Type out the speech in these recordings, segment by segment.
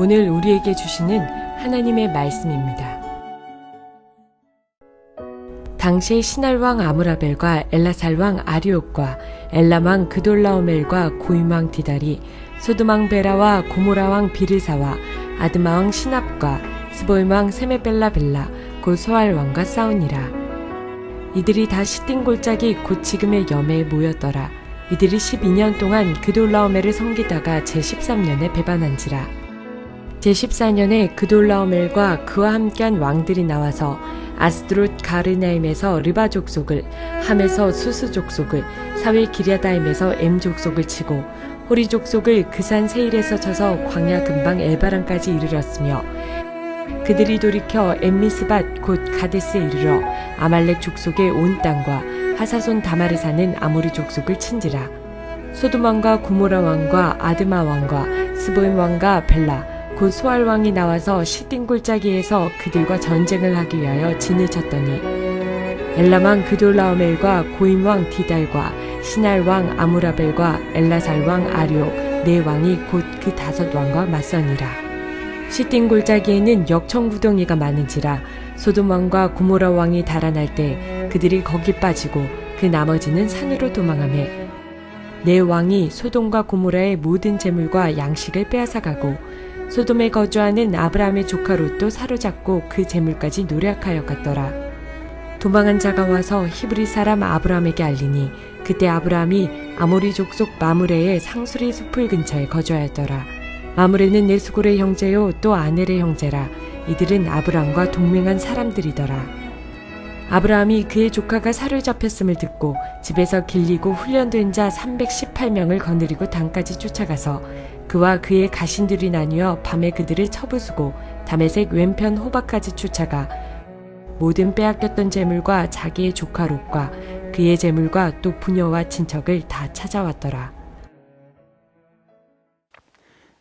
오늘 우리에게 주시는 하나님의 말씀입니다. 당시 시날왕 아무라벨과 엘라살왕 아리옥과 엘람왕 그돌라오멜과 고임왕 디달이 소드망 베라와 고모라왕 비르사와 아드마왕 시납과 스보임왕 세메벨라벨라 곧 소알왕과 싸우니라. 이들이 다 시띵 골짜기 곧 지금의 염에 모였더라. 이들이 12년 동안 그돌라오멜을 섬기다가 제13년에 배반한지라. 제14년에 그돌라오멜과 그와 함께한 왕들이 나와서 아스드롯 가르나임에서 르바 족속을, 함에서 수스 족속을, 사회 기랴다임에서 엠 족속을 치고 호리 족속을 그산 세일에서 쳐서 광야 근방 에바랑까지 이르렀으며 그들이 돌이켜 엠미스밭 곧 가데스에 이르러 아말렉 족속의 온 땅과 하사손 다마르 사는 아모리 족속을 친지라. 소돔 왕과 구모라 왕과 아드마 왕과 스보임 왕과 벨라 곧 소알 왕이 나와서 시딘 골짜기에서 그들과 전쟁을 하기 위하여 진을 쳤더니 엘라망 그돌라오멜과 고임 왕 디달과 시날 왕 아무라벨과 엘라살 왕 아리옥 네 왕이 곧 그 다섯 왕과 맞서니라. 시딘 골짜기에는 역청구덩이가 많은지라 소돔 왕과 고모라 왕이 달아날 때 그들이 거기 빠지고 그 나머지는 산으로 도망하매 네 왕이 소돔과 고모라의 모든 재물과 양식을 빼앗아가고 소돔에 거주하는 아브라함의 조카 롯도 사로잡고 그 재물까지 노력하여 갔더라. 도망한 자가 와서 히브리 사람 아브라함에게 알리니 그때 아브라함이 아모리 족속 마무레의 상수리 숲을 근처에 거주하였더라. 마무레는 네스골의 형제요 또 아넬의 형제라. 이들은 아브라함과 동맹한 사람들이더라. 아브라함이 그의 조카가 살을 잡혔음을 듣고 집에서 길리고 훈련된 자 318명을 거느리고 당까지 쫓아가서 그와 그의 가신들이 나뉘어 밤에 그들을 쳐부수고 담에색 왼편 호박까지 쫓아가 모든 빼앗겼던 재물과 자기의 조카 롯과 그의 재물과 또 부녀와 친척을 다 찾아왔더라.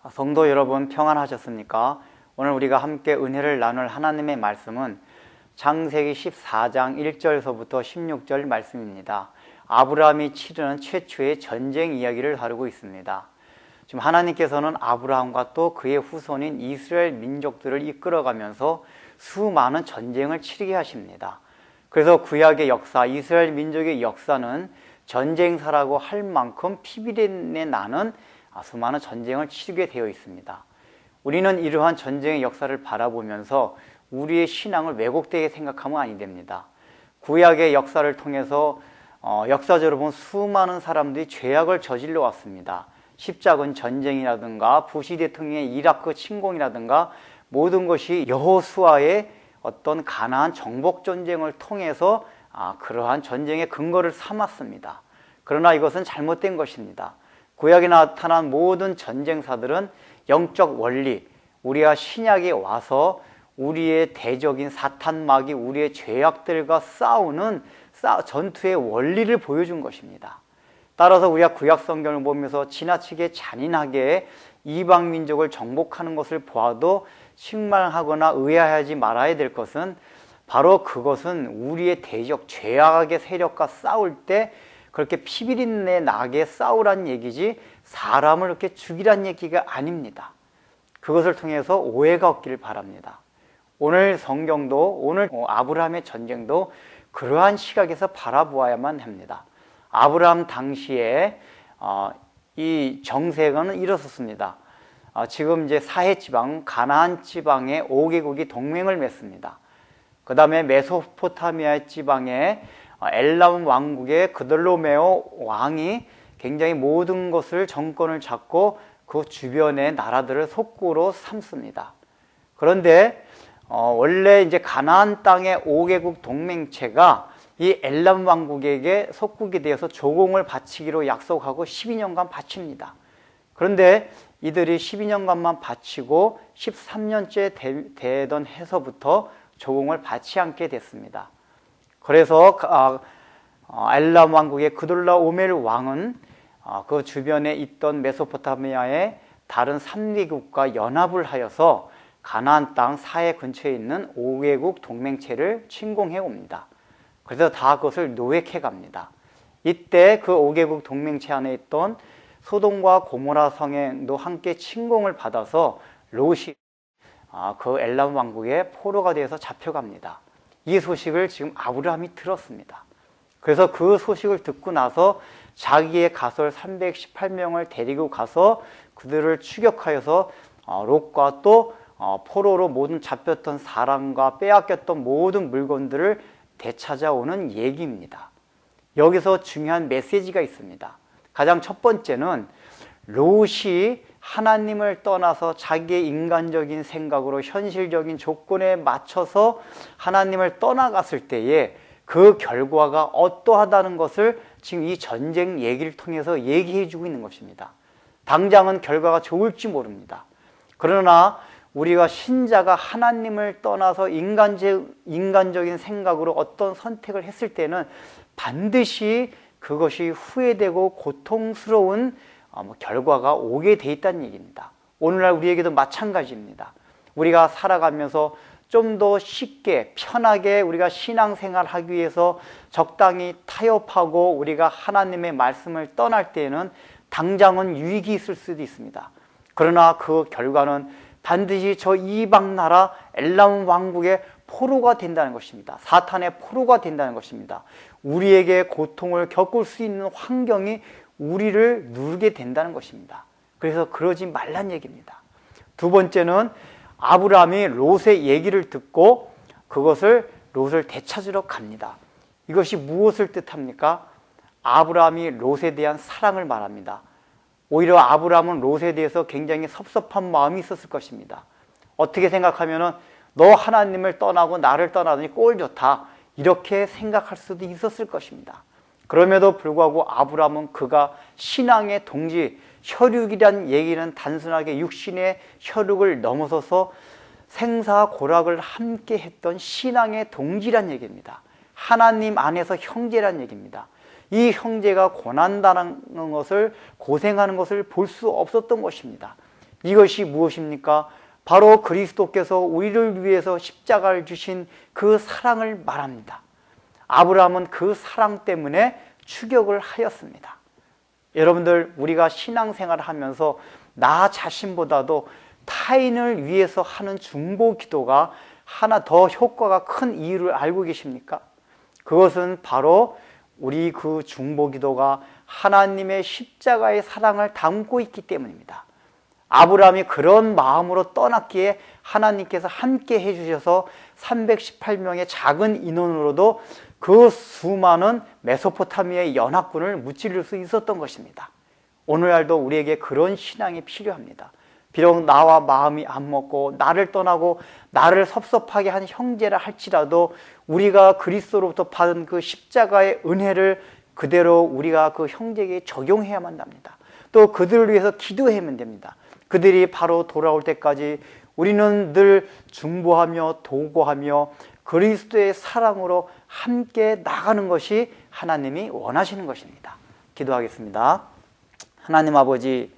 성도 여러분 평안하셨습니까? 오늘 우리가 함께 은혜를 나눌 하나님의 말씀은 창세기 14장 1절서부터 16절 말씀입니다. 아브라함이 치르는 최초의 전쟁 이야기를 다루고 있습니다. 지금 하나님께서는 아브라함과 또 그의 후손인 이스라엘 민족들을 이끌어가면서 수많은 전쟁을 치르게 하십니다. 그래서 구약의 역사, 이스라엘 민족의 역사는 전쟁사라고 할 만큼 피비린내 나는 수많은 전쟁을 치르게 되어 있습니다. 우리는 이러한 전쟁의 역사를 바라보면서 우리의 신앙을 왜곡되게 생각하면 아니 됩니다. 구약의 역사를 통해서 어, 역사적으로 보면 수많은 사람들이 죄악을 저질러 왔습니다. 십자군 전쟁이라든가 부시 대통령의 이라크 침공이라든가 모든 것이 여호수아의 어떤 가나안 정복 전쟁을 통해서 아, 그러한 전쟁의 근거를 삼았습니다. 그러나 이것은 잘못된 것입니다. 구약에 나타난 모든 전쟁사들은 영적 원리, 우리가 신약에 와서 우리의 대적인 사탄막이 우리의 죄악들과 싸우는 전투의 원리를 보여준 것입니다. 따라서 우리가 구약 성경을 보면서 지나치게 잔인하게 이방 민족을 정복하는 것을 보아도 식망하거나 의아하지 말아야 될 것은 바로 그것은 우리의 대적 죄악의 세력과 싸울 때 그렇게 피비린내 나게 싸우란 얘기지 사람을 이렇게 죽이란 얘기가 아닙니다. 그것을 통해서 오해가 없기를 바랍니다. 오늘 성경도 오늘 아브라함의 전쟁도 그러한 시각에서 바라보아야만 합니다. 아브라함 당시에 어, 이 정세가 일어섰습니다. 어, 지금 이제 사해 지방, 가나안 지방의 5개국이 동맹을 맺습니다. 그 다음에 메소포타미아 지방의 어, 엘람 왕국의 그들로메오 왕이 굉장히 모든 것을 정권을 잡고 그 주변의 나라들을 속구로 삼습니다. 그런데 어, 원래 이제 가나안 땅의 5개국 동맹체가 이 엘람 왕국에게 속국이 되어서 조공을 바치기로 약속하고 12년간 바칩니다. 그런데 이들이 12년간만 바치고 13년째 되, 던 해서부터 조공을 바치 않게 됐습니다. 그래서 아, 어, 엘람 왕국의 그돌라 오멜 왕은 어, 그 주변에 있던 메소포타미아의 다른 3개국과 연합을 하여서 가나안 땅 사해 근처에 있는 5개국 동맹체를 침공해 옵니다. 그래서 다 그것을 노획해 갑니다. 이때 그 5개국 동맹체 안에 있던 소돔과 고모라 성행도 함께 침공을 받아서 롯이 아, 그 엘람 왕국의 포로가 되어서 잡혀갑니다. 이 소식을 지금 아브라함이 들었습니다. 그래서 그 소식을 듣고 나서 자기의 가솔 318명을 데리고 가서 그들을 추격하여서 어, 롯과 또 어, 포로로 모든 잡혔던 사람과 빼앗겼던 모든 물건들을 되찾아오는 얘기입니다. 여기서 중요한 메시지가 있습니다. 가장 첫 번째는 롯이 하나님을 떠나서 자기의 인간적인 생각으로 현실적인 조건에 맞춰서 하나님을 떠나갔을 때에 그 결과가 어떠하다는 것을 지금 이 전쟁 얘기를 통해서 얘기해 주고 있는 것입니다. 당장은 결과가 좋을지 모릅니다. 그러나 우리가 신자가 하나님을 떠나서 인간적, 인간적인 생각으로 어떤 선택을 했을 때는 반드시 그것이 후회되고 고통스러운 어, 뭐 결과가 오게 돼 있다는 얘기입니다. 오늘날 우리에게도 마찬가지입니다. 우리가 살아가면서 좀 더 쉽게 편하게 우리가 신앙생활 하기 위해서 적당히 타협하고 우리가 하나님의 말씀을 떠날 때에는 당장은 유익이 있을 수도 있습니다. 그러나 그 결과는 반드시 저 이방 나라 엘람 왕국의 포로가 된다는 것입니다. 사탄의 포로가 된다는 것입니다. 우리에게 고통을 겪을 수 있는 환경이 우리를 누르게 된다는 것입니다. 그래서 그러지 말란 얘기입니다. 두 번째는 아브라함이 롯의 얘기를 듣고 그것을 롯을 되찾으러 갑니다. 이것이 무엇을 뜻합니까? 아브라함이 롯에 대한 사랑을 말합니다. 오히려 아브라함은 롯에 대해서 굉장히 섭섭한 마음이 있었을 것입니다. 어떻게 생각하면은 너 하나님을 떠나고 나를 떠나더니 꼴 좋다. 이렇게 생각할 수도 있었을 것입니다. 그럼에도 불구하고 아브라함은 그가 신앙의 동지, 혈육이란 얘기는 단순하게 육신의 혈육을 넘어서서 생사 고락을 함께 했던 신앙의 동지란 얘기입니다. 하나님 안에서 형제란 얘기입니다. 이 형제가 고난당하는 것을 고생하는 것을 볼 수 없었던 것입니다. 이것이 무엇입니까? 바로 그리스도께서 우리를 위해서 십자가를 주신 그 사랑을 말합니다. 아브라함은 그 사랑 때문에 추격을 하였습니다. 여러분들 우리가 신앙생활을 하면서 나 자신보다도 타인을 위해서 하는 중보 기도가 하나 더 효과가 큰 이유를 알고 계십니까? 그것은 바로 우리 그 중보 기도가 하나님의 십자가의 사랑을 담고 있기 때문입니다. 아브라함이 그런 마음으로 떠났기에 하나님께서 함께 해주셔서 318명의 작은 인원으로도 그 수많은 메소포타미아의 연합군을 무찌를 수 있었던 것입니다. 오늘날도 우리에게 그런 신앙이 필요합니다. 비록 나와 마음이 안 먹고 나를 떠나고 나를 섭섭하게 한 형제라 할지라도 우리가 그리스도로부터 받은 그 십자가의 은혜를 그대로 우리가 그 형제에게 적용해야만 합니다. 또 그들을 위해서 기도해야만 됩니다. 그들이 바로 돌아올 때까지 우리는 늘 중보하며 도고하며 그리스도의 사랑으로 함께 나가는 것이 하나님이 원하시는 것입니다. 기도하겠습니다. 하나님 아버지,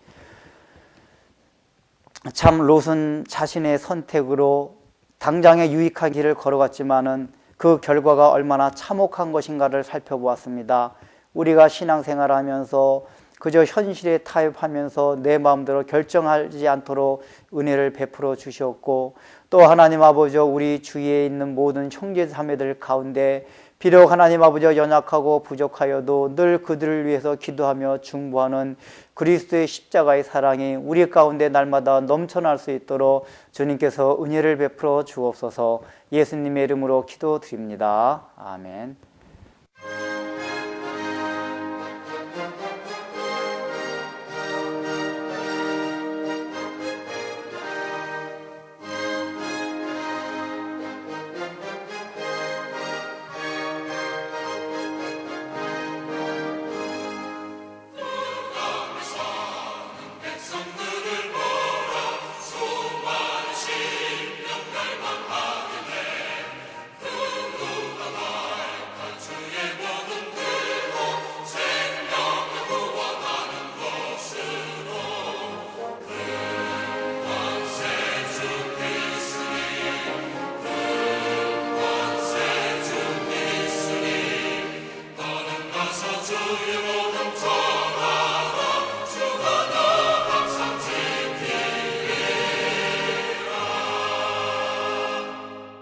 참 롯은 자신의 선택으로 당장의 유익한 길을 걸어갔지만은 그 결과가 얼마나 참혹한 것인가를 살펴보았습니다. 우리가 신앙생활 하면서 그저 현실에 타협하면서 내 마음대로 결정하지 않도록 은혜를 베풀어 주셨고 또 하나님 아버지 우리 주위에 있는 모든 형제 자매들 가운데 비록 하나님 아버지 연약하고 부족하여도 늘 그들을 위해서 기도하며 중보하는 그리스도의 십자가의 사랑이 우리 가운데 날마다 넘쳐날 수 있도록 주님께서 은혜를 베풀어 주옵소서 예수님의 이름으로 기도드립니다. 아멘.